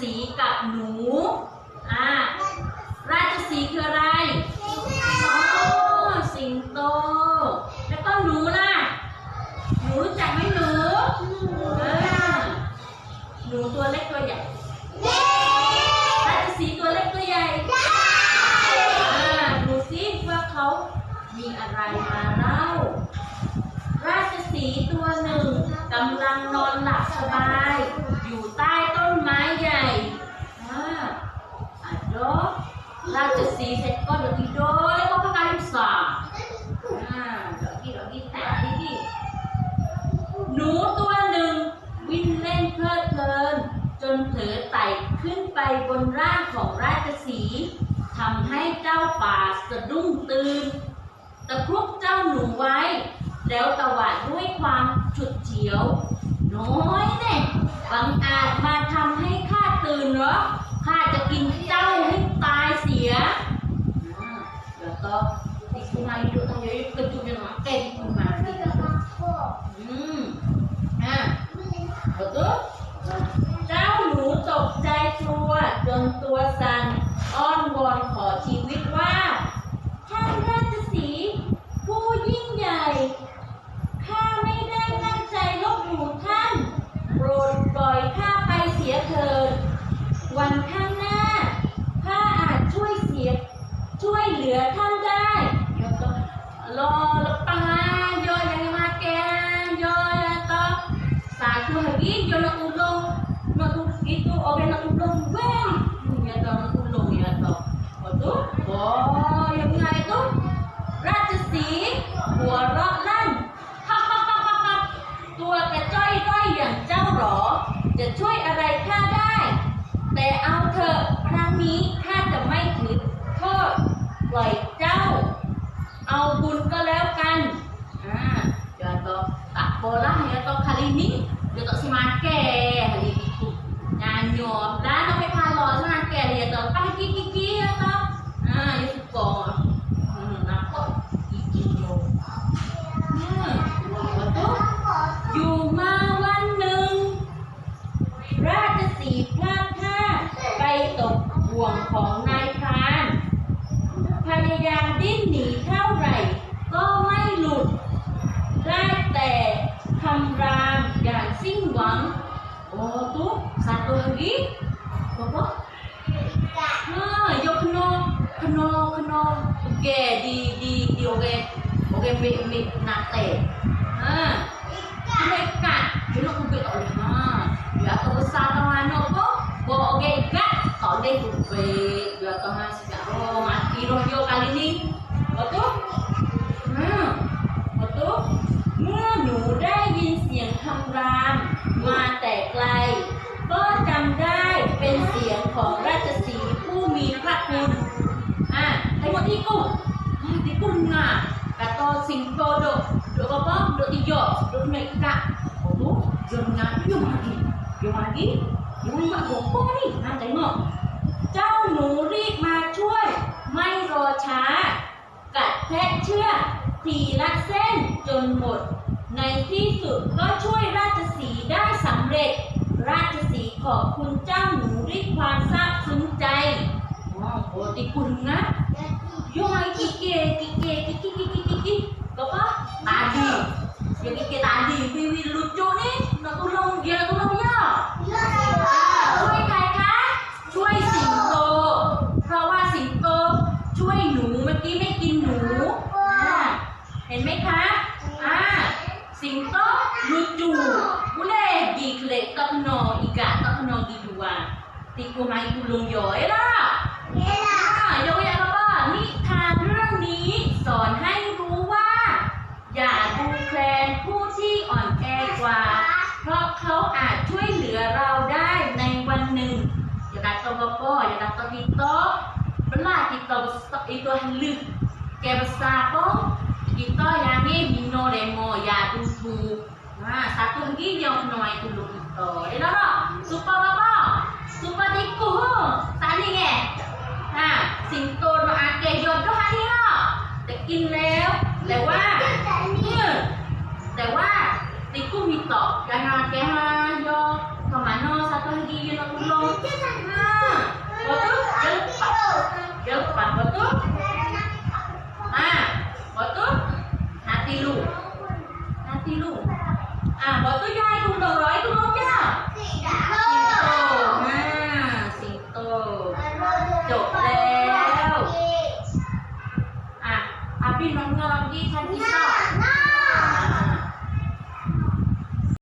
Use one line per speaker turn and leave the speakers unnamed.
สีห์กับหนูอ่าราชสีห์คืออะไรอ๋อสิงโต แล้วก็หนูล่ะ หนูรู้จักไหมหนูเออหนูตัวเล็กตัวใหญ่ ราชสีห์ตัวเล็กตัวใหญ่อ่าดูซิว่าเขามีอะไรมาเล่า ราชสีห์ตัวหนึ่งกำลังนอนหลับสบาย อยู่ใต้ต้น 194 sekon lebih doi kok kakak bisa. Nah, lagi lagi tak ini. หนูตัวหนึ่งวิ่งเล่นเพลิดเพลิน จนเผลอไต่ขึ้นไปบนร่างของราชสีทำให้เจ้าป่าสะดุ้งตื่นตะครุบเจ้าหนูไว้ แล้วตะวาดด้วยความฉุดเฉียว น้อยเนี่ยบังอาจมาทำให้ข้าตื่นเหรอข้าจะกิน นะอืมอะ Betul? เจ้าหนูตกใจกลัวจนตัวสั่นอ้อนวอนขอชีวิตว่า ท่านราชสีห์ผู้ยิ่งใหญ่ ข้าไม่ได้ตั้งใจลบหลู่ท่าน โปรดปล่อยข้าไปเสียเถิด วันข้างหน้า ข้าอาจช่วยเสีย ช่วยเหลือท่านได้แล้วก็รอแล้วปังโยยังมาแกโย atau satu hari dia nak tolong na tu itu orang nak tolong well ya tahu nak tolong ya tahu betul oh yang nga itu ราชสีห์หัวเราะลั่นฮ่าฮ่าฮ่าฮ่าฮ่าตัวกระจ้อยด้อยอย่างเจ้าหรอจะช่วยอะไรข้าได้ แต่เอาเถอะ ของนายพรานพยายามดิ้นหนีเท่าไหร่ ก็ไม่หลุด ได้แต่คำรามอย่างสิ้นหวัง โอ้ตุ๊กสัตว์ตัวนี้บอกว่าเออยกขนมขนมขนมโอเคดีดีดีโอเคโอเคมีมีนาเตะอ่า mereka dulu aku bet oleh ha ya atau besar atau mana ko bo oke ikat konten baik dua tahun sejak oh mati roh yo kali ini betul hmm betul เมื่อหนูได้ยินเสียงคำรามมาแต่ไกล ก็จำได้เป็นเสียงของราชสีผู้มีพระคุณอะไอ้หมดที่กุ้มที่คุณน่าแต่ตอสิงโตโดโดกระบอกโดติโยโดเมกะโอ้โหยนงานยุ่งมากอีกยุ่งมากอีก Yung mga gumpo ni, ha, tayo mo จ้าหนูรีบมาช่วย ไม่รอช้า กัด แทะเชือกทีละเส้นจนหมด ในที่สุดก็ช่วยราชสีได้สำเร็จ ราชสีขอบคุณเจ้าหนูด้วยความซาบซึ้งใจอ๋อโหติคุณนะ Yung mga kiki, kiki, kiki, kiki, kiki. Apa? Tadi. Yung kiki tadi, Wiwi lucu nih. Natulong dia, natulong ya. ช่วยใครคะช่วยสิงโตเพราะว่าสิงโตช่วยหนูเมื่อกี้ไม่กิน นูอ่าเห็นไหมคะอ่าสิงโต lucu. Boleh diklek tak kena iga, tak kena di dua. Tiku mai tulung yo, lah. อ่ายกตัวอย่างแล้วก็นิทานเรื่องนี้สอนให้รู้ว่า อย่าดูแคลนผู้ที่อ่อนแอกว่า เพราะเขาอาจช่วยเหลือเราได้ในวันหนึ่งอย่าดัดตัวกระป๋ออย่าดัดตัวกิโตเวลากิโตอีตัวลึก เก็บซาโกอีกต่อยางี้ยมโนเรโมยาดูบูอ่สาตุนกี้เดียอหน้อยตุลุงต่อไดี๋ยวเนาะซุปเปอร์บ้าบ้าซุปเปอร์ดิกูสานี่ไงอ่าสิงโตมาอาเกยอดก็ฮันนี่เนาะแต่กินแล้วแต่ว่าแต่ว่าติกูมีต่อยานอนแกฮะ Yeah.